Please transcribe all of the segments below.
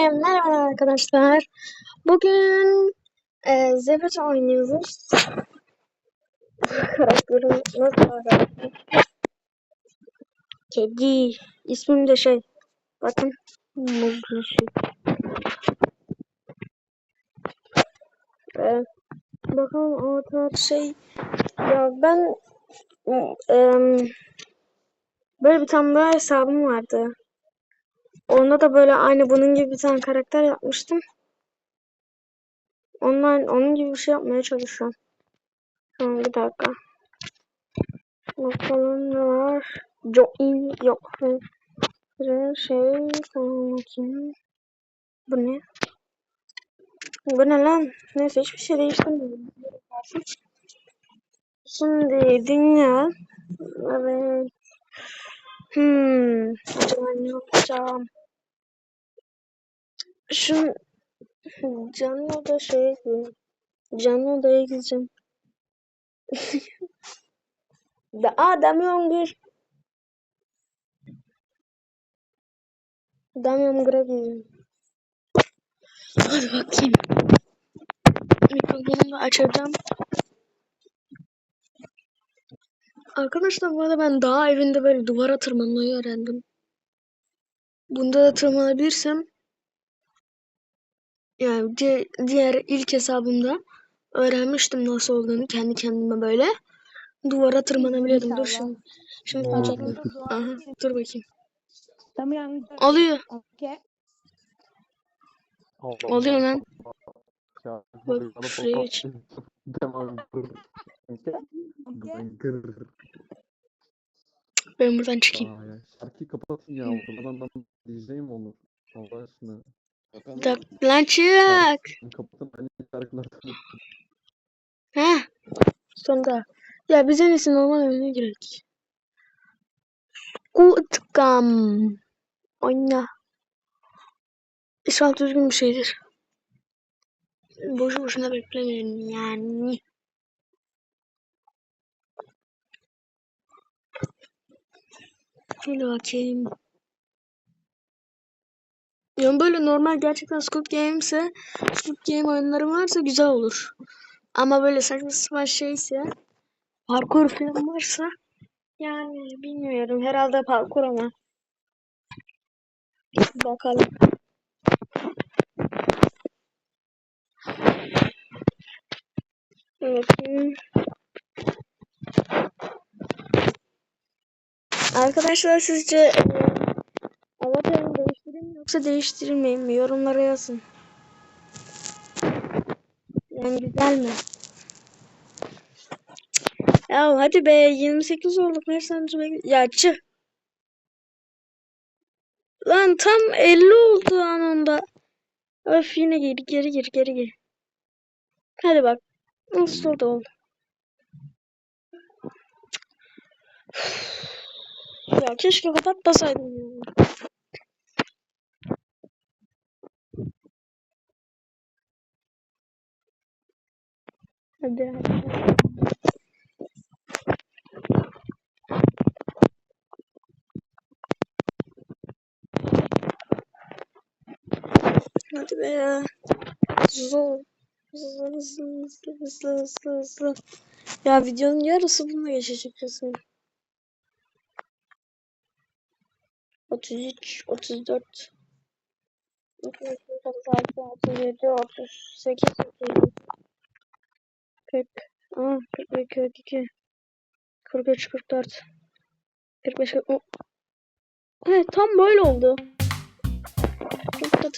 Merhaba arkadaşlar. Bugün e, Zebet oynuyoruz. Karakterim nasıl? Kedi. İsmim de şey. Bakın. Muzlu. Ee, bakalım tarz şey. Ya ben em, böyle bir tane daha hesabım vardı. Onda da böyle aynı bunun gibi bir tane karakter yapmıştım. Online onun gibi bir şey yapmaya çalışıyorum. Tamam bir dakika. Bakalım ne var? Join yok. Bir şey tamam. Bu ne? Bu ne lan? Neyse hiçbir şey değiştirmedim. Şimdi dünya. Evet. Hmm. Acaba ne yapacağım? Şu canlı da şey canlı odaya gideceğim. da Damyon gir. Damyon Gr'a gideceğim. Hadi bakayım. Mikrofonumu açacağım. Arkadaşlar bu arada ben dağ evinde böyle duvara tırmanmayı öğrendim. Bunda da tırmanabilirsem yani di diğer ilk hesabımda öğrenmiştim nasıl olduğunu kendi kendime böyle. Duvara tırmanabiliyordum. Dur şimdi. Şimdi Doğru. açalım. Aha, dur bakayım. Tamam. Oluyor. Okey. Oluyor lan. Ya, Bak, şuraya geç. Ben buradan çıkayım. Aa, ya, Şarkıyı kapatın ya. Buradan ben mi olur? Allah aşkına. Bir dakika. Lan çık. Kapatın aynı şarkılar. Heh. Sonunda. Ya biz en iyisi normal oyuna girek. Kutkam. Oyna. İnşallah düzgün bir şeydir. Boşu boşuna beklemeyin yani. Şöyle bakayım. Yani böyle normal gerçekten Squid Game'se Squid Game oyunları varsa güzel olur. Ama böyle saçma sapan şeyse parkur falan varsa yani bilmiyorum herhalde parkur ama bakalım. Bakayım. Arkadaşlar sizce e, mi yoksa değiştirmeyeyim mi? Yorumlara yazın. Yani güzel mi? Ya hadi be 28 olduk. Nereden? Ya çık. Lan tam 50 oldu anında. Öf yine geri geri gir geri gir. Hadi bak. Nasıl da oldu. Ya keşke kapatmasaydım ya. Hadi hadi. Hadi be. Zor. Hızlı hızlı hızlı hızlı hızlı hızlı. Ya videonun yarısı bununla geçecek kesin. 33, 34, 36, 37, 38, 39, 40, aa, 41, 42, 43, 44, 45, 40, Evet tam böyle oldu. Aa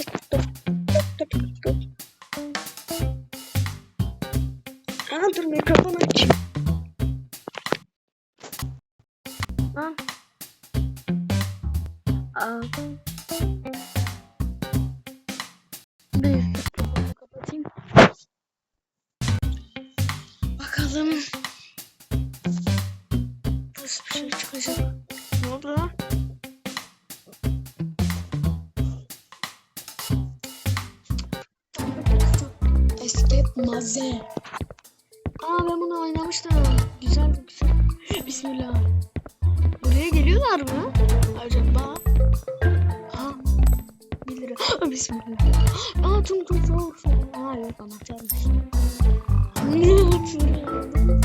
Ne uçuruyorum?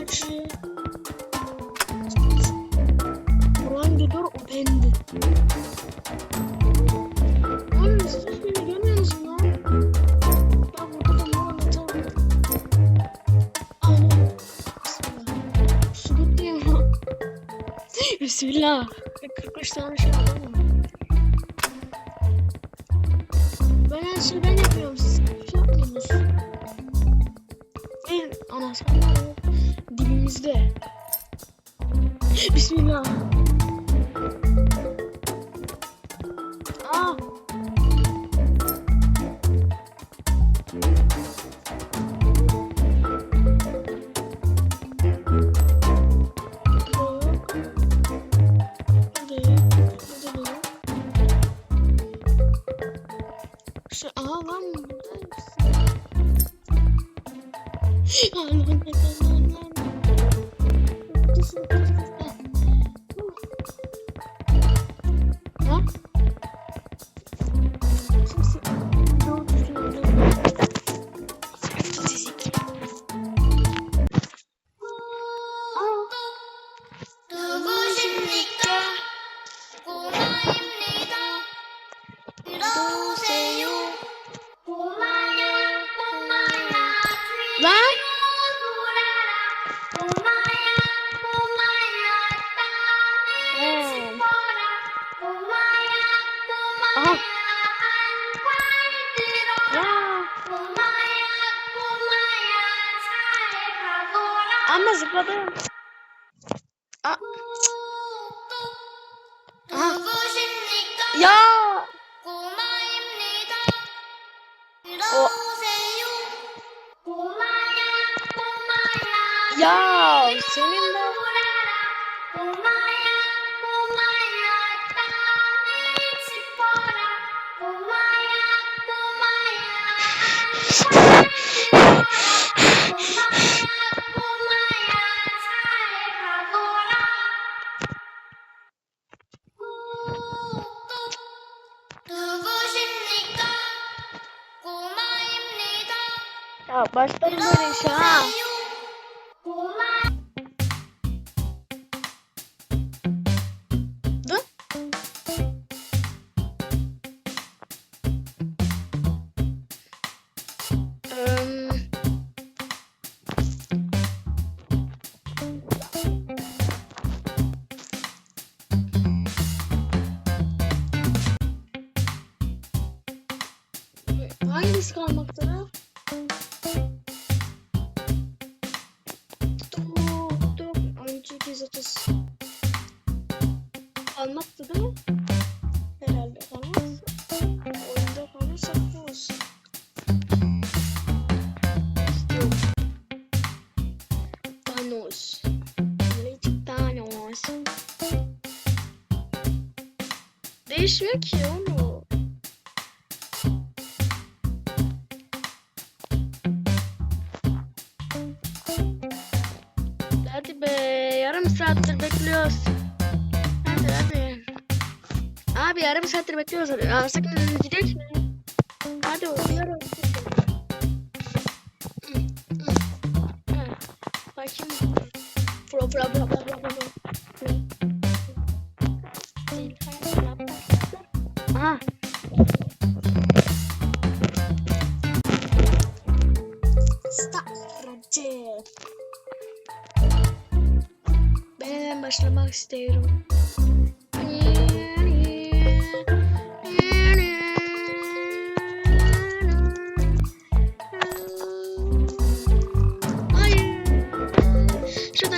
Acı. Ulan gidiyor o bende. Oğlum beni görmüyor musun lan? Da moran atarım. Allah. Bismillah. Bismillah. 45 tane şey alamam. Ama zıpladım. kullanmakta. Dur, dur. Önce 230. Almaktı değil mi? Herhalde kalmaz. Oyunda kalırsa kalmaz. Thanos. Lady Thanos. Değişmiyor ki onu. bekliyoruz. Hadi hadi. Abi yarım saattir bekliyoruz. Arsak ne gidecek mi? Hadi oynarım. Bakayım. Pro pro pro.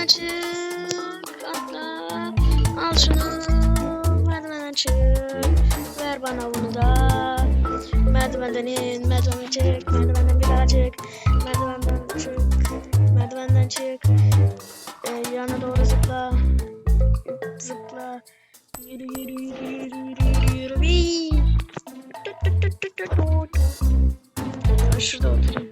açık. Atla. Al şunu. Merdiven açık. Ver bana bunu da. Merdivenden in. Merdivenden çık. Merdivenden birazcık. Merdivenden çık. Merdivenden çık. Ee, yana doğru zıpla. Zıpla. Yürü yürü yürü yürü yürü yürü yürü. Şurada oturayım.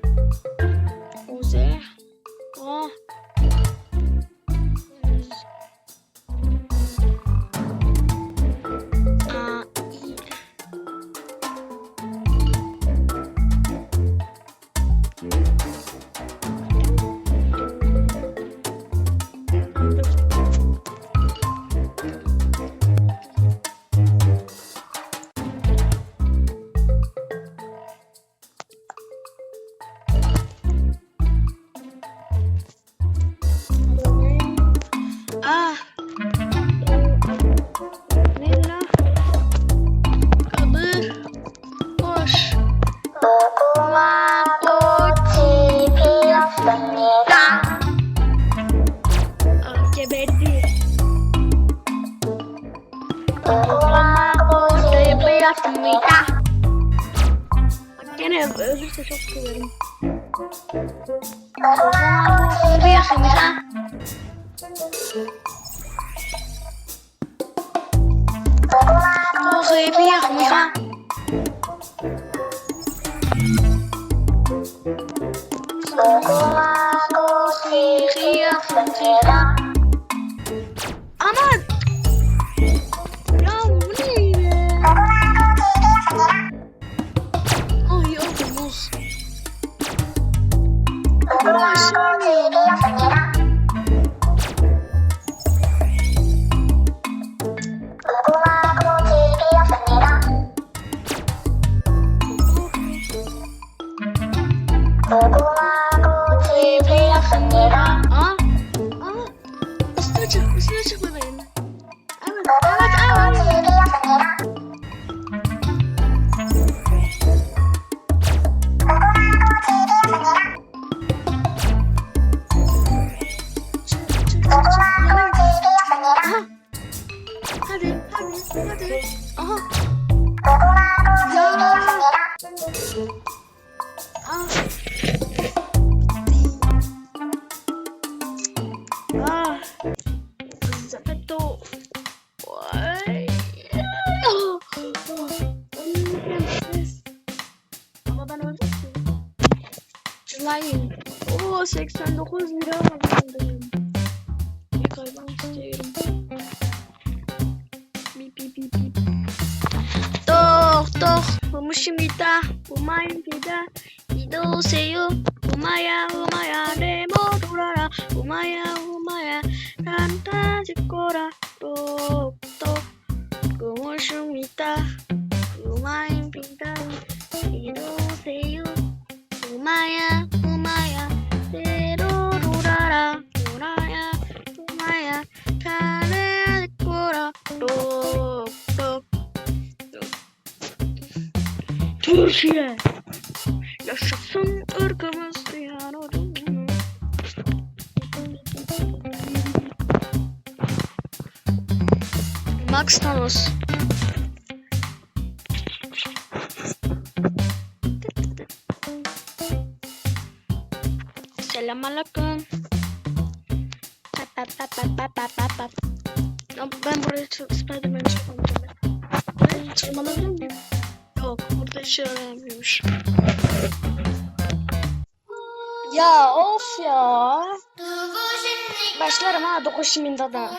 울고야 울어 사라질 거라고 또 꿈을 줍니다. 구마인 빙단 이러세요. 구마야 구마야 데로로라라. 구마야 구마야 사라질 거라고 또 도시에. estamos. Selam aleyküm. Ben buraya Spiderman'i çıkmadım. Ben tırmanabilir miyim? Yok burada işe yaramıyormuş. Ya of ya. Başlarım ha dokuşiminda da.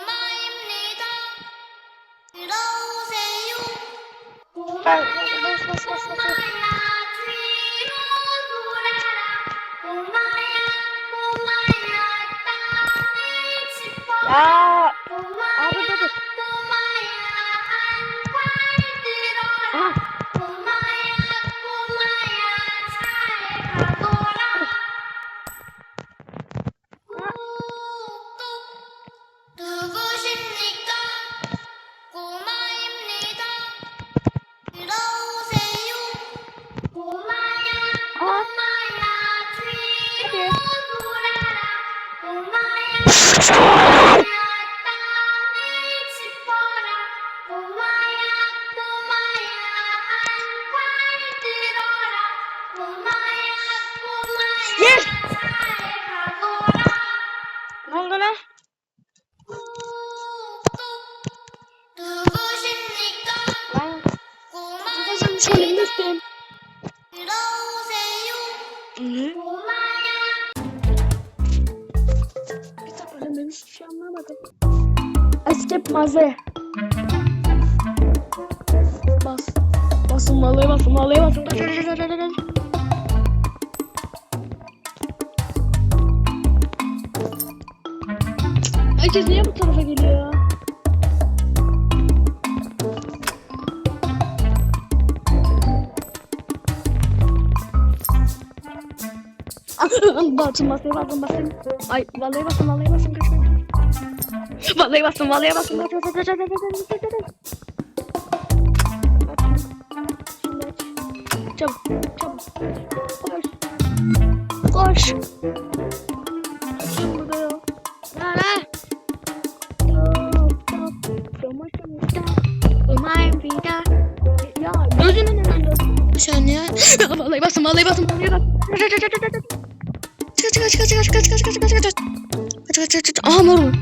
ben... Boş, boş, Christ. Batın basın basın basın. Ay vallahi basın vallahi basın kaçın. Vallahi basın vallahi basın. Kaç kaç kaç kaç kaç kaç kaç. Çabuk çabuk. Koş. Koş. Gözümün önünde. Bir saniye. Vallahi basın vallahi basın. Vallahi basın kaç kaç kaç kaç kaç kaç kaç Aha mor mu?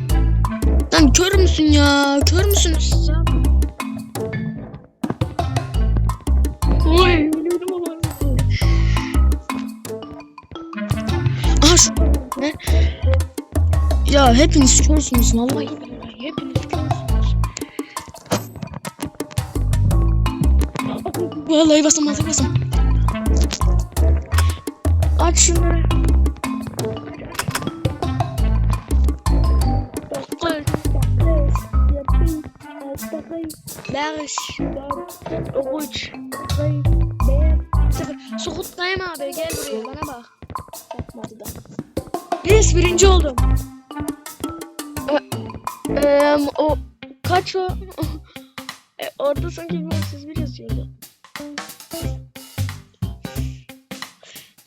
Lan kör müsün ya? Kör müsünüz ya? Aha ne? Ya hepiniz körsünüz vallahi hepiniz körsünüz. Vallahi basın vallahi basın. Aç şunları. Barış, Oguç, Sokut Kayım abi gel buraya bana bak. Yapmadı da. Yes birinci oldum. Ee, e, o kaç o? e, orada sanki bir siz bir yazıyordu.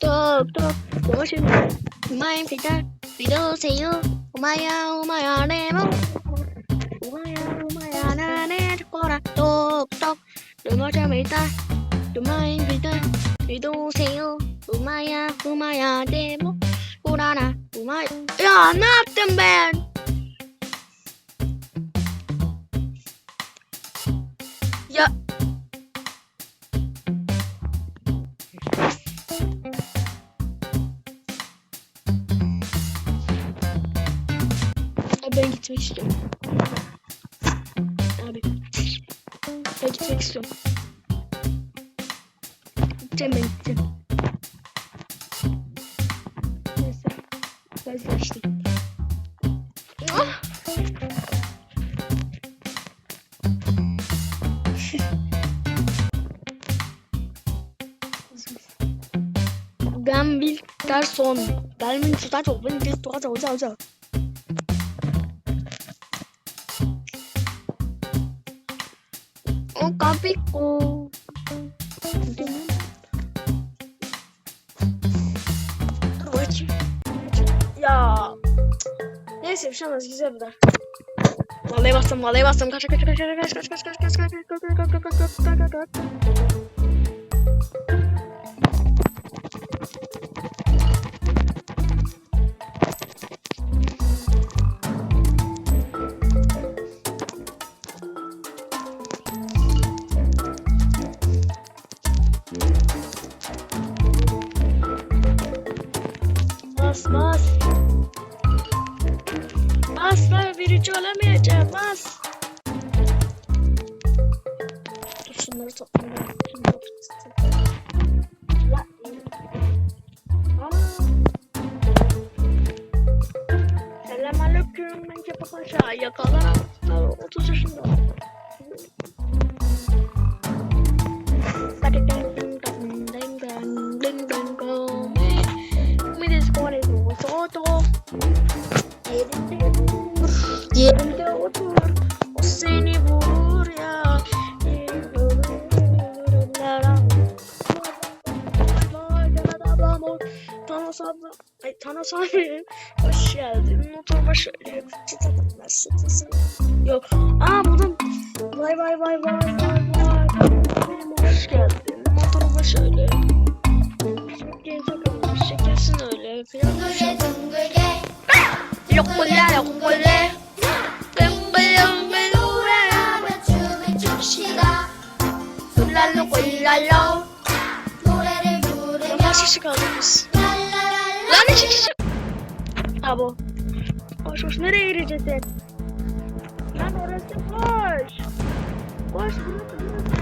Top top. Yavaş yavaş. Umarım tekrar video seyo. Umaya umaya ne mo. Umaya umaya ne ne kora. 루마자 밀다 루마인 밀다 이동세요. 루마야 루마야 네모 오라라 루마야. 야 나왔던 밴 Cement. Neyse. Özleştik. Ben bir ders son. Ben bir tutaç ol. Ben bir tutaç ol. Ol. Ol. O kapi ko. Neyse bir şey olmaz güzel ders. Vallahi bastım, vallahi bastım. Kaç kaç kaç kaç kaç kaç kaç kaç kaç kaç kaç kaç kaç kaç Bas bas. Asla birinci olamayacağım. As. Şunları toplayalım. Selam aleyküm. Ben Kepa Paşa. Yakalar. 30 yaşında. Hasan hoş geldin. Motoruma şöyle fıçı takımlar sıkıntısın. Yok. Aa bunun vay vay vay vay vay vay. Hoş geldin. Motoruma şöyle. Şöyle takımlar şekersin öyle. Dungule dungule. Lokule lokule. Dungule dungule. Çubuk çubuk şila. Sulla lokula lo. Yavaş kişi kaldı biz. Lan iki kişi. Abo. Koş koş nereye gireceğiz sen? Lan orası koş. Koş burası burası.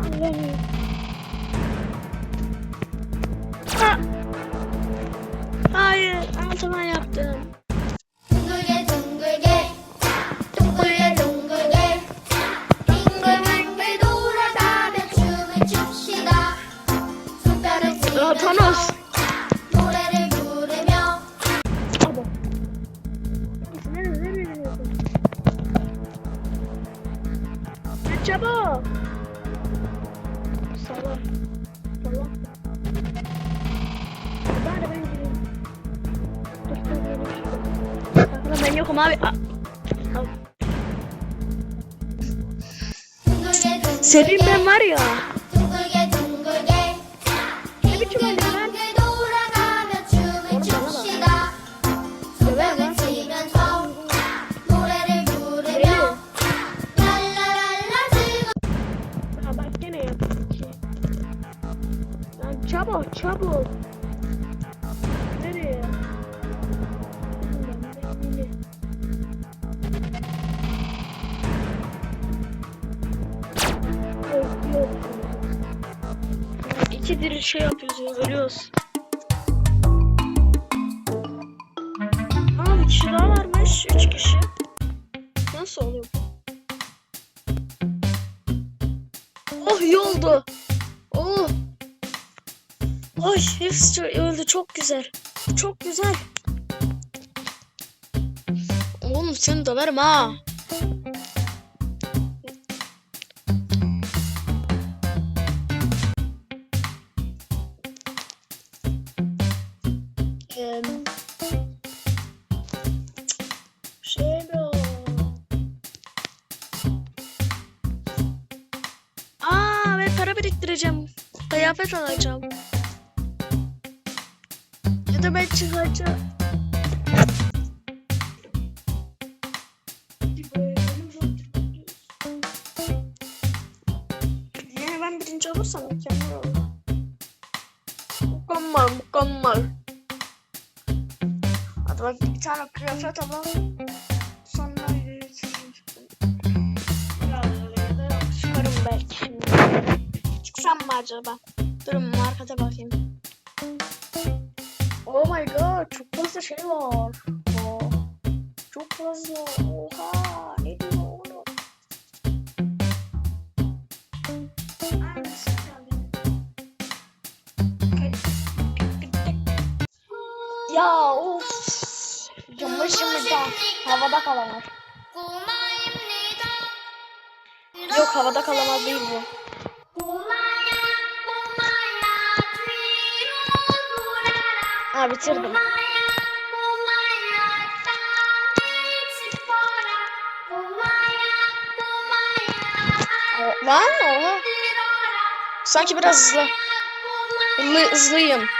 Allah'ım. Ha. Hayır altıma yaptım. Senin ben var ya. İki diri şey yapıyoruz ya ölüyoruz. Aa bir kişi daha varmış. Üç kişi. Nasıl oluyor bu? Oh iyi. Oh. Ay hepsi öldü çok güzel. Çok güzel. Oğlum seni döverim ha. Kıyafet alacağım. Ya da ben çıkacağım. Yani ben birinci olursam mükemmel olur. Mükemmel, mükemmel. Hadi bak bir tane kıyafet alalım. Sonra. Çıkarım belki. Çıksam mı acaba? Durun markete bakayım. Oh my god çok fazla şey var. Oh, çok fazla. Oha ne diyor. Ya of. Başımızda havada kalamaz. Yok havada kalamaz değil bu. Ha bitirdim. Var mı? Sanki biraz hızlı. Hızlı, hızlıyım.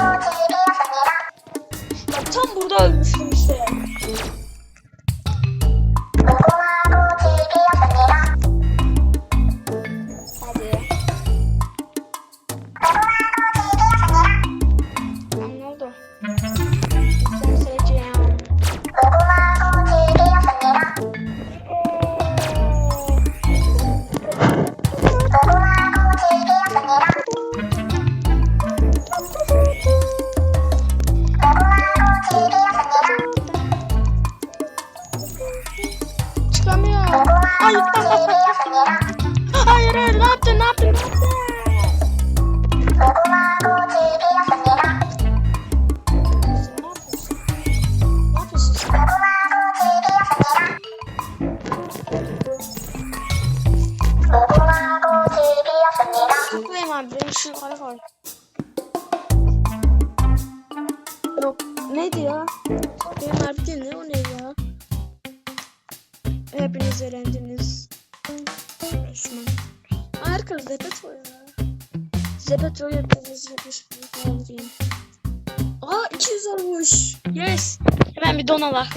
200 olmuş. Yes. Hemen bir don. Bana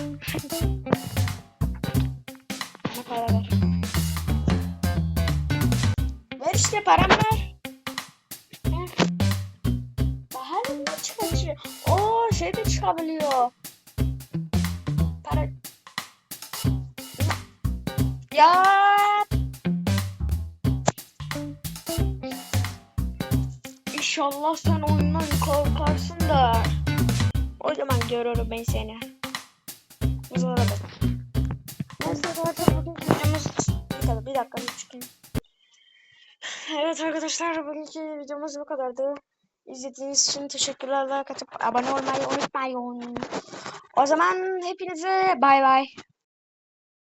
para ver. Ver işte param. Ver. Daha ne çıkacak? Oo şey de çıkabiliyor. Para. Ya. İnşallah sen oyundan korkarsın da. O zaman görürüm ben seni. Bu arada. Neyse zaten bugünkü videomuz bir kadar. Bir dakika bir. Evet arkadaşlar bugünkü videomuz bu kadardı. İzlediğiniz için teşekkürler. Like atıp abone olmayı unutmayın. O zaman hepinize bay bay.